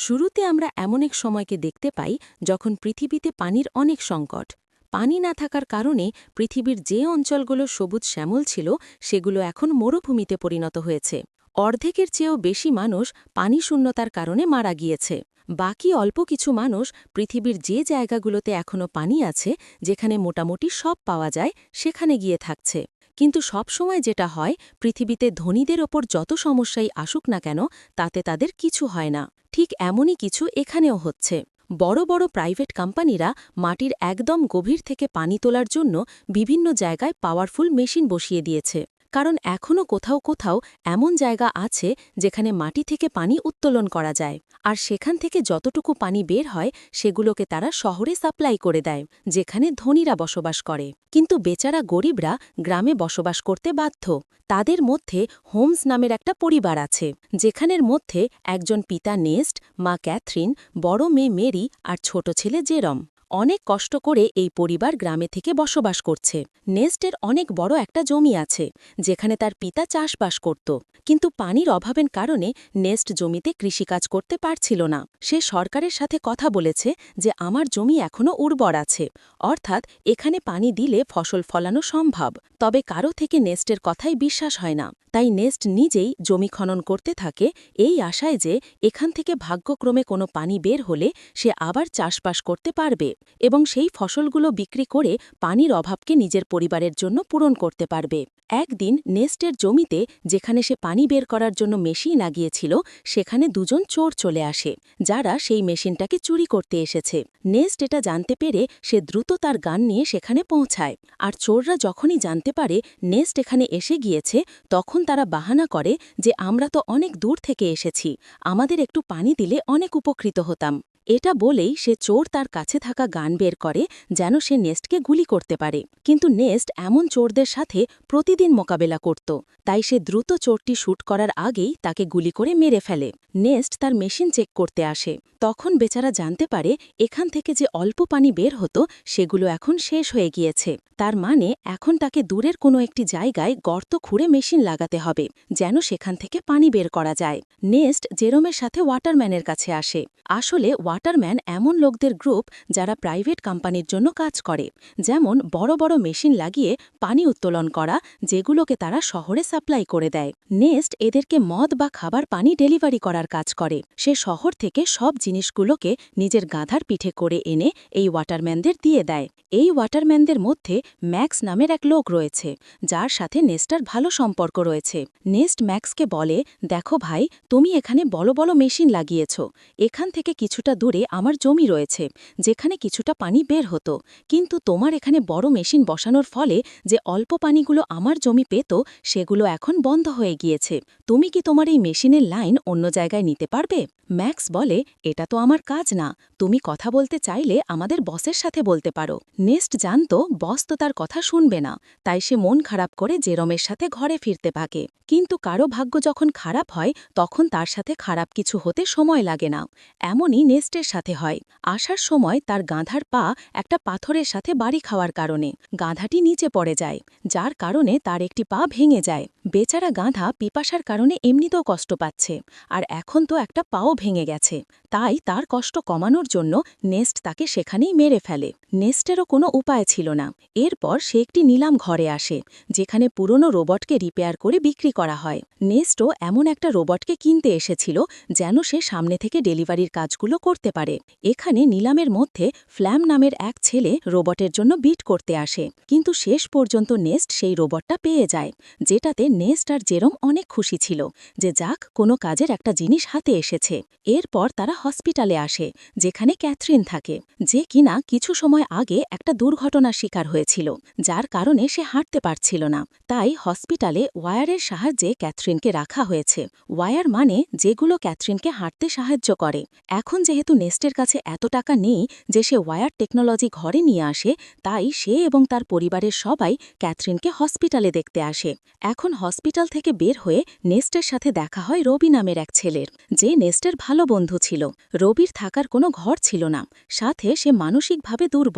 শুরুতে আমরা এমন এক সময়কে দেখতে পাই যখন পৃথিবীতে পানির অনেক সংকট। পানি না থাকার কারণে পৃথিবীর যে অঞ্চলগুলো সবুজ শ্যামল ছিল, সেগুলো এখন মরুভূমিতে পরিণত হয়েছে। অর্ধেকের চেয়েও বেশি মানুষ পানি শূন্যতার কারণে মারা গিয়েছে। বাকি অল্প কিছু মানুষ পৃথিবীর যে জায়গাগুলোতে এখনও পানি আছে, যেখানে মোটামুটি সব পাওয়া যায়, সেখানে গিয়ে থাকছে। কিন্তু সবসময় যেটা হয়, পৃথিবীতে ধনীদের ওপর যত সমস্যাই আসুক না কেন, তাতে তাদের কিছু হয় না। ঠিক এমনই কিছু এখানেও হচ্ছে। বড় বড় প্রাইভেট কোম্পানিরা মাটির একদম গভীর থেকে পানি তোলার জন্য বিভিন্ন জায়গায় পাওয়ারফুল মেশিন বসিয়ে দিয়েছে। কারণ এখনও কোথাও কোথাও এমন জায়গা আছে যেখানে মাটি থেকে পানি উত্তোলন করা যায়। আর সেখান থেকে যতটুকু পানি বের হয়, সেগুলোকে তারা শহরে সাপ্লাই করে দেয়, যেখানে ধনীরা বসবাস করে। কিন্তু বেচারা গরিবরা গ্রামে বসবাস করতে বাধ্য। তাদের মধ্যে হোমস নামের একটা পরিবার আছে, যেখানের মধ্যে একজন পিতা নেস্ট, মা ক্যাথরিন, বড় মেয়ে মেরি আর ছোট ছেলে জেরম। অনেক কষ্ট করে এই পরিবার গ্রামে থেকে বসবাস করছে। নেস্টের অনেক বড় একটা জমি আছে, যেখানে তার পিতা চাষবাস করত। কিন্তু পানির অভাবের কারণে নেস্ট জমিতে কৃষিকাজ করতে পারছিল না। সে সরকারের সাথে কথা বলেছে যে, আমার জমি এখনও উর্বর আছে। অর্থাৎ এখানে পানি দিলে ফসল ফলানো সম্ভব। তবে কারও থেকে নেস্টের কথাই বিশ্বাস হয় না। তাই নেস্ট নিজেই জমি খনন করতে থাকে, এই আশায় যে, এখান থেকে ভাগ্যক্রমে কোনো পানি বের হলে সে আবার চাষবাস করতে পারবে। এবং সেই ফসলগুলো বিক্রি করে পানির অভাবকে নিজের পরিবারের জন্য পূরণ করতে পারবে। একদিন নেস্টের জমিতে যেখানে সে পানি বের করার জন্য মেশিন লাগিয়েছিল, সেখানে দুজন চোর চলে আসে, যারা সেই মেশিনটাকে চুরি করতে এসেছে। নেস্ট এটা জানতে পেরে সে দ্রুত তার গান নিয়ে সেখানে পৌঁছায়। আর চোররা যখনই জানতে পারে নেস্ট এখানে এসে গিয়েছে, তখন তারা বাহানা করে যে, আমরা তো অনেক দূর থেকে এসেছি, আমাদের একটু পানি দিলে অনেক উপকৃত হতাম। এটা বলেই সে চোর তার কাছে থাকা গান বের করে যেন সে নেস্টকে গুলি করতে পারে। কিন্তু নেস্ট এমন চোরদের সাথে প্রতিদিন মোকাবেলা করত, তাই সে দ্রুত চোরটি শ্যুট করার আগেই তাকে গুলি করে মেরে ফেলে। নেস্ট তার মেশিন চেক করতে আসে। তখন বেচারা জানতে পারে এখান থেকে যে অল্প পানি বের হতো, সেগুলো এখন শেষ হয়ে গিয়েছে। তার মানে এখন তাকে দূরের কোনো একটি জায়গায় গর্ত খুঁড়ে মেশিন লাগাতে হবে, যেন সেখান থেকে পানি বের করা যায়। নেস্ট জেরোমের সাথে ওয়াটারম্যানের কাছে আসে। আসলে ওয়াটারম্যান এমন লোকদের গ্রুপ যারা প্রাইভেট কোম্পানির জন্য কাজ করে, যেমন বড় বড় মেশিন লাগিয়ে পানি উত্তোলন করা, যেগুলোকে তারা শহরে সাপ্লাই করে দেয়। নেস্ট এদেরকে মদ বা খাবার পানি ডেলিভারি করার কাজ করে। সে শহর থেকে সব জিনিসগুলোকে নিজের গাধার পিঠে করে এনে এই ওয়াটারম্যানদের দিয়ে দেয়। এই ওয়াটারম্যানদের মধ্যে ম্যাক্স নামের এক লোক রয়েছে, যার সাথে নেস্টার ভালো সম্পর্ক রয়েছে। নেস্ট ম্যাক্সকে বলে, দেখো ভাই, তুমি এখানে বড় বড় মেশিন লাগিয়েছ। এখান থেকে কিছুটা দূরে আমার জমি রয়েছে, যেখানে কিছুটা পানি বের হতো। কিন্তু তোমার এখানে বড় মেশিন বসানোর ফলে যে অল্প পানিগুলো আমার জমি পেত, সেগুলো এখন বন্ধ হয়ে গিয়েছে। তুমি কি তোমার এই মেশিনের লাইন অন্য জায়গায় নিতে পারবে? ম্যাক্স বলে, এটা তো আমার কাজ না। তুমি কথা বলতে চাইলে আমাদের বসের সাথে বলতে পারো। নেস্ট জানত, বস তো তার কথা শুনবে না, তাই সে মন খারাপ করে জেরমের সাথে ঘরে ফিরতে পাকে কিন্তু কারও ভাগ্য যখন খারাপ হয়, তখন তার সাথে খারাপ কিছু হতে সময় লাগে না। এমনই নেস্টের সাথে হয়। আসার সময় তার গাঁধার পা একটা পাথরের সাথে বাড়ি খাওয়ার কারণে। গাঁধাটি নিচে পড়ে যায়, যার কারণে তার একটি পা ভেঙে যায়। বেচারা গাঁধা পিপাসার কারণে এমনিতেও কষ্ট পাচ্ছে, আর এখন তো একটা পাও ভেঙে গেছে। তাই তার কষ্ট কমানোর জন্য নেস্ট তাকে সেখানেই মেরে ফেলে। নেস্টেরও কোনো উপায় ছিল না। এরপর সে একটি নিলাম ঘরে আসে, যেখানে পুরনো রোবটকে রিপেয়ার করে বিক্রি করা হয়। নেস্টও এমন একটা রোবটকে কিনতে এসেছিল, যেন সে সামনে থেকে ডেলিভারির কাজগুলো করতে পারে। এখানে নিলামের মধ্যে ফ্ল্যাম নামের এক ছেলে রোবটের জন্য বিট করতে আসে, কিন্তু শেষ পর্যন্ত নেস্ট সেই রোবটটা পেয়ে যায়, যেটাতে নেস্ট আর জেরম অনেক খুশি ছিল যে যাক, কোনো কাজের একটা জিনিস হাতে এসেছে। এরপর তারা হসপিটালে আসে, যেখানে ক্যাথরিন থাকে, যে কিনা কিছু সময় আগে একটা দুর্ঘটনার শিকার হয়েছিল, যার কারণে সে হাঁটতে পারছিল না। তাই হসপিটালে ওয়ায়ারের সাহায্যে ক্যাথরিনকে রাখা হয়েছে। ওয়ায়ার মানে যেগুলো ক্যাথরিনকে হাঁটতে সাহায্য করে। এখন যেহেতু যেহেতু নেস্টের কাছে এত টাকা নেই যে সে ওয়ার টেকনোলজি ঘরে নিয়ে আসে, তাই সে এবং তার পরিবারের সবাই ক্যাথরিনকে হসপিটালে দেখতে আসে। এখন হসপিটাল থেকে বের হয়ে নেস্টের সাথে দেখা হয় রবি নামের এক ছেলের, যে নেস্টের ভালো বন্ধু ছিল। রবির থাকার কোনো ঘর ছিল না। সাথে সে মানসিকভাবে দুর্বল।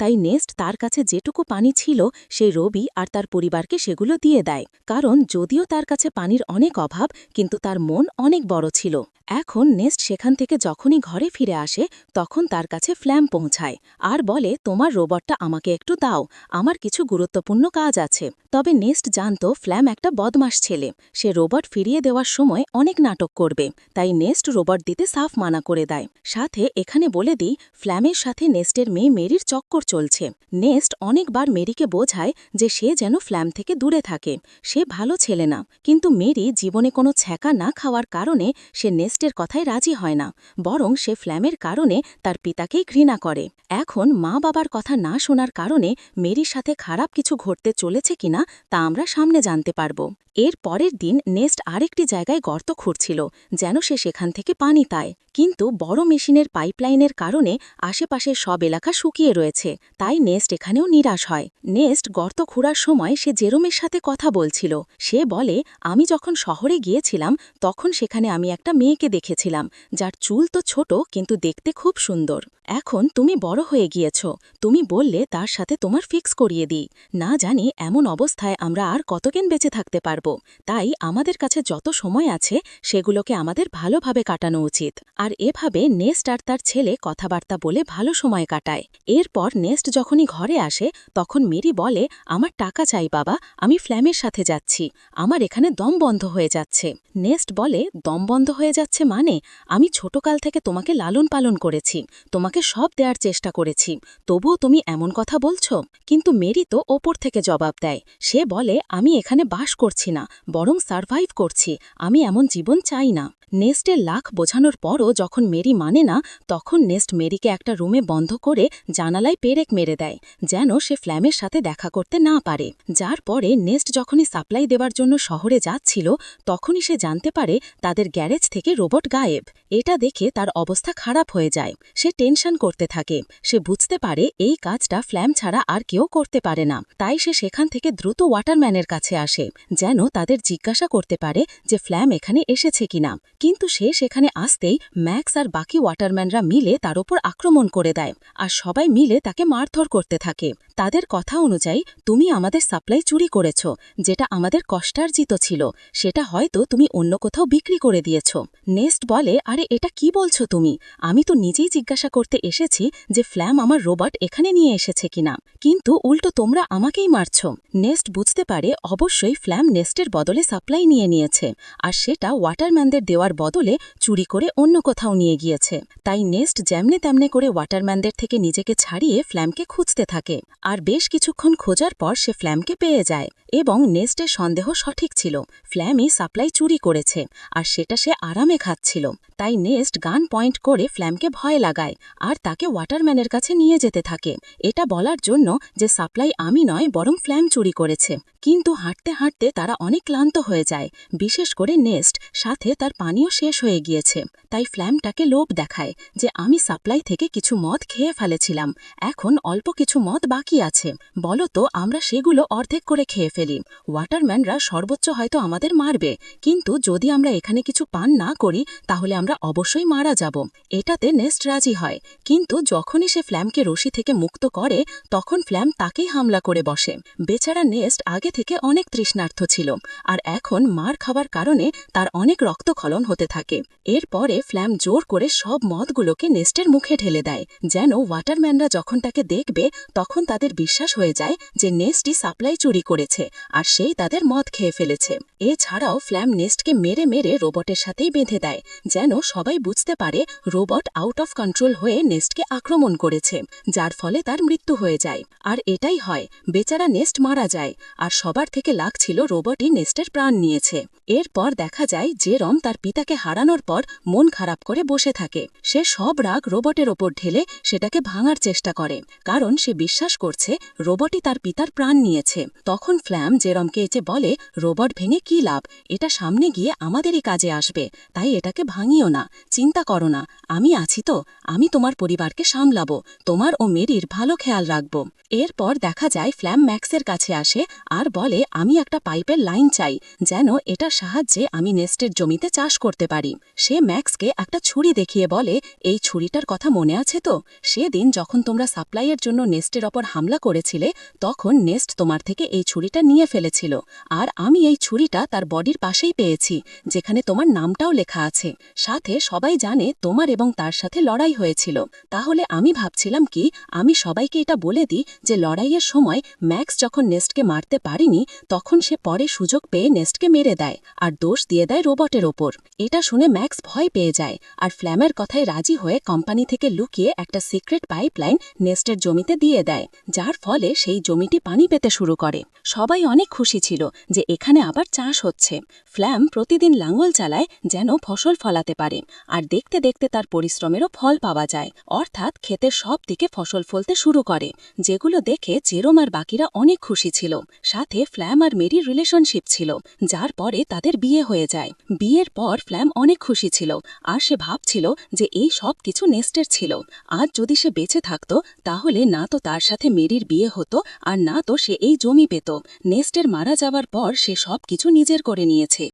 তাই নেস্ট তার কাছে যেটুকু পানি ছিল সেই রবি আর তার পরিবারকে সেগুলো দিয়ে দেয়। কারণ যদিও তার কাছে পানির অনেক অভাব, কিন্তু তার মন অনেক বড় ছিল। এখন নেস্ট সেখান থেকে যখনই ঘরে ফিরে আসে, তখন তার কাছে ফ্ল্যাম পৌঁছায় আর বলে, তোমার রোবটটা আমাকে একটু দাও, আমার কিছু গুরুত্বপূর্ণ কাজ আছে। তবে নেস্ট জানত, ফ্ল্যাম একটা বদমাস ছেলে। সে রোবট ফিরিয়ে দেওয়ার সময় অনেক নাটক করবে, তাই নেস্ট রোবট দিতে সাফ মানা করে দেয়। সাথে এখানে বলে দিই, ফ্ল্যামের সাথে নেস্টের মেয়ে মেরির চক্কর চলছে। নেস্ট অনেকবার মেরিকে বোঝায় যে সে যেন ফ্ল্যাম থেকে দূরে থাকে। সে ভালো ছেলে না। কিন্তু মেরি জীবনে কোনো ছ্যাঁকা না খাওয়ার কারণে সে নেস্টের কথায় রাজি হয় না। বরং সে ফ্ল্যামের কারণে তার পিতাকেই ঘৃণা করে। এখন মা বাবার কথা না শোনার কারণে মেরির সাথে খারাপ কিছু ঘটতে চলেছে কিনা তা আমরা সামনে জানতে পারব। এর পরের দিন নেস্ট আরেকটি জায়গায় গর্ত খুঁড়ছিল, যেন সে সেখান থেকে পানি পায়। কিন্তু বড় মেশিনের পাইপলাইনের কারণে আশেপাশের সব এলাকা শুকিয়ে রয়েছে, তাই নেস্ট এখানেও নিরাশ হয়। নেস্ট গর্ত খুঁড়ার সময় সে জেরোমের সাথে কথা বলছিল। সে বলে, আমি যখন শহরে গিয়েছিলাম, তখন সেখানে আমি একটা মেয়েকে দেখেছিলাম। যার চুল তো ছোট, কিন্তু দেখতে খুব সুন্দর। এখন তুমি বড় হয়ে গিয়েছ। তুমি বললে তার সাথে তোমার ফিক্স করিয়ে দিই। না জানি এমন অবস্থায় আমরা আর কতদিন বেঁচে থাকতে পারব। তাই আমাদের কাছে যত সময় আছে, সেগুলোকে আমাদের ভালোভাবে কাটানো উচিত। আর এভাবে নেস্ট আর তার ছেলে কথাবার্তা বলে ভালো সময় কাটায়। এরপর নেস্ট যখনই ঘরে আসে, তখন মেরি বলে, আমার টাকা চাই বাবা, আমি ফ্ল্যামের সাথে যাচ্ছি। আমার এখানে দম বন্ধ হয়ে যাচ্ছে। নেস্ট বলে, দম বন্ধ হয়ে যাচ্ছে মানে? আমি ছোটকাল থেকে তোমাকে লালন পালন করেছি। তোমাকে সব দেওয়ার চেষ্টা করেছি। তবুও তুমি এমন কথা বলছো। কিন্তু মেরি তো ওপর থেকে জবাব দেয়। সে বলে, আমি এখানে বাস করছি না, বরং সার্ভাইভ করছি। আমি এমন জীবন চাই না। নেস্টের লাখ বোঝানোর পরও যখন মেরি মানে না, তখন নেস্ট মেরিকে একটা রুমে বন্ধ করে জানালায় পেরেক মেরে দেয়, যেন সে ফ্ল্যামের সাথে দেখা করতে না পারে। যার পরে নেস্ট যখনই সাপ্লাই দেওয়ার জন্য শহরে যাচ্ছিল, তখনই সে জানতে পারে তাদের গ্যারেজ থেকে রোবট গায়েব। এটা দেখে তার অবস্থা খারাপ হয়ে যায়। সে টেনশন করতে থাকে। সে বুঝতে পারে এই কাজটা ফ্ল্যাম ছাড়া আর কেউ করতে পারে না। তাই সে সেখান থেকে দ্রুত ওয়াটারম্যানের কাছে আসে, যেন তাদের জিজ্ঞাসা করতে পারে যে ফ্ল্যাম এখানে এসেছে কিনা। কিন্তু সে সেখানে আসতেই ম্যাক্স আর বাকি ওয়াটারম্যানরা মিলে তার ওপর আক্রমণ করে দেয় আর সবাই মিলে তাকে মারধর করতে থাকে। তাদের কথা অনুযায়ী, তুমি আমাদের সাপ্লাই চুরি করেছ, যেটা আমাদের কষ্টার্জিত ছিল। সেটা হয়তো তুমি অন্য কোথাও বিক্রি করে দিয়েছ। নেস্ট বলে, আরে, এটা কি বলছো তুমি? আমি তো নিজেই জিজ্ঞাসা করতে এসেছি যে ফ্ল্যাম আমার রোবট এখানে নিয়ে এসেছে কিনা। কিন্তু উল্টো তোমরা আমাকেই মারছ। নেস্ট বুঝতে পারে অবশ্যই ফ্ল্যাম নেস্টের বদলে সাপ্লাই নিয়ে নিয়েছে, আর সেটা ওয়াটারম্যানদের দেওয়ার বদলে চুরি করে অন্য কোথাও নিয়ে গিয়েছে। তাই নেস্ট যেমনে তেমনে করে ওয়াটারম্যানদের থেকে নিজেকে ছাড়িয়ে ফ্ল্যামকে খুঁজতে থাকে, আর বেশ কিছুক্ষণ খোঁজার পর সে ফ্ল্যামকে পেয়ে যায়, এবং নেস্টের সন্দেহ সঠিক ছিল, ফ্ল্যামই সাপ্লাই চুরি করেছে, আর সেটা সে আরামে খাচ্ছিল। তাই নেস্ট গান পয়েন্ট করে ফ্ল্যামকে ভয় লাগায় আর তাকে ওয়াটারম্যানের কাছে নিয়ে যেতে থাকে। এটা বলার জন্য যে সাপ্লাই আমি নয়, বরং ফ্ল্যাম চুরি করেছে। কিন্তু হাঁটতে হাঁটতে তারা অনেক ক্লান্ত হয়ে যায়। বিশেষ করে নেস্ট, সাথে তার পানীয় শেষ হয়ে গিয়েছে। তাই ফ্ল্যামটাকে লোভ দেখায় যে আমি সাপ্লাই থেকে কিছু মদ খেয়ে ফেলেছিলাম। এখন অল্প কিছু মদ বাকি আছে। বলো তো, আমরা সেগুলো অর্ধেক করে খেয়ে ফেলি। ওয়াটারম্যানরা সর্বোচ্চ হয়তো আমাদের মারবে। কিন্তু যদি আমরা এখানে কিছু পান না করি, তাহলে আমরা অবশ্যই মারা যাব। এটাতে নেস্ট রাজি হয়। কিন্তু যখনই সে ফ্ল্যামকে রশি থেকে মুক্ত করে, তখন ফ্ল্যাম তাকেই হামলা করে বসে। বেচারা নেস্ট আগে থেকে অনেক তৃষ্ণার্থ ছিল, আর এখন মার খাবার কারণে তার অনেক রক্তক্ষলন হতে থাকে। এরপরে ফ্ল্যাম জোর করে সব মদগুলোকে নেস্টের মুখে ঢেলে দেয়, যেন ওয়াটারম্যানরা যখন তাকে দেখবে, তখন তাদের বিশ্বাস হয়ে যায় যে নেস্টই সাপ্লাই চুরি করেছে, আর সেই তাদের মদ খেয়ে ফেলেছে। এছাড়াও ফ্ল্যাম নেস্টকে মেরে মেরে রোবটের সাথেই বেঁধে দেয়, যেন সবাই বুঝতে পারে রোবট আউট অফ কন্ট্রোল হয়ে নেস্টকে আক্রমণ করেছে, যার ফলে তার মৃত্যু হয়ে যায়। আর এটাই হয়, বেচারা নেস্ট মারা যায়, আর সবার থেকে লাগছিল রোবটই নেস্টের প্রাণ নিয়েছে। এরপর দেখা যায় যে রম তার পিতাকে হারানোর পর মন খারাপ করে বসে থাকে। সে সব রাগ রোবটের ওপর ঢেলে সেটাকে ভাঙার চেষ্টা করে, কারণ সে বিশ্বাস করছে রোবটই তার পিতার প্রাণ নিয়েছে। তখন ফ্ল্যাম জেরমকে এসে বলে, রোবট ভেঙে কি লাভ? এটা সামনে গিয়ে আমাদেরই কাজে আসবে, তাই এটাকে ভাঙিও না, চিন্তা করো না, আমি আছি তো, আমি তোমার পরিবারকে সামলাবো, তোমার ও মেরির ভালো খেয়াল রাখব। এরপর দেখা যায় ফ্ল্যাম ম্যাক্সের কাছে আসে আর বলে, আমি একটা পাইপের লাইন চাই, যেন এটার সাহায্যে আমি নেস্টের জমিতে চাষ করতে পারি। সে ম্যাক্সকে একটা ছুরি দেখিয়ে বলে, এই ছুরিটার কথা মনে আছে তো? সেদিন যখন তোমরা সাপ্লাইয়ের জন্য নেস্টের ওপর হামলা করেছিলে, তখন নেস্ট তোমার থেকে এই ছুরিটা নিয়ে ফেলেছিল। আর আমি এই ছুরিটা তার বডির পাশেই পেয়েছি, যেখানে তোমার নামটাও লেখা আছে। সাথে সবাই জানে তোমার এবং তার সাথে লড়াই হয়েছিল। তাহলে আমি ভাবছিলাম কি, আমি সবাইকে এটা বলে দিই যে লড়াইয়ের সময় ম্যাক্স যখন নেস্টকে মারতে পারিনি, তখন সে পরে সুযোগ পেয়ে নেস্টকে মেরে দেয় আর দোষ দিয়ে দেয় রোবটের ওপর। এটা শুনে ম্যাক্স ভয় পেয়ে যায় আর ফ্ল্যামের কথায় রাজি হয়ে কোম্পানি থেকে লুকিয়ে একটা সিক্রেট পাইপলাইন নেস্টের জমিতে দিয়ে দেয়, যার ফলে সেই জমিটি পানি পেতে শুরু করে। সবাই অনেক খুশি ছিল যে এখানে আবার চাষ হচ্ছে। ফ্ল্যাম প্রতিদিন লাঙ্গল চালায় যেন ফসল ফলাতে পারে আর দেখতে দেখতে তার পরিশ্রমেরও ফল পাওয়া যায়। অর্থাৎ ক্ষেতের সব দিকে ফসল ফলতে শুরু করে, যেগুলো দেখে জেরোম আর বাকিরা অনেক খুশি ছিল। সাথে ফ্ল্যাম আর মেরির রিলেশনশিপ ছিল, যার পরে তাদের বিয়ে হয়ে যায়। বিয়ের পর ফ্ল্যাম অনেক খুশি ছিল, আর সে ভাবছিল যে এই সব কিছু নেস্টের ছিল। আজ যদি সে বেঁচে থাকত, তাহলে না তো তার সাথে মেরির বিয়ে হতো, আর না তো সে এই জমি পেত। নেস্টের মারা যাওয়ার পর সে সব কিছু নিজের করে নিয়েছে।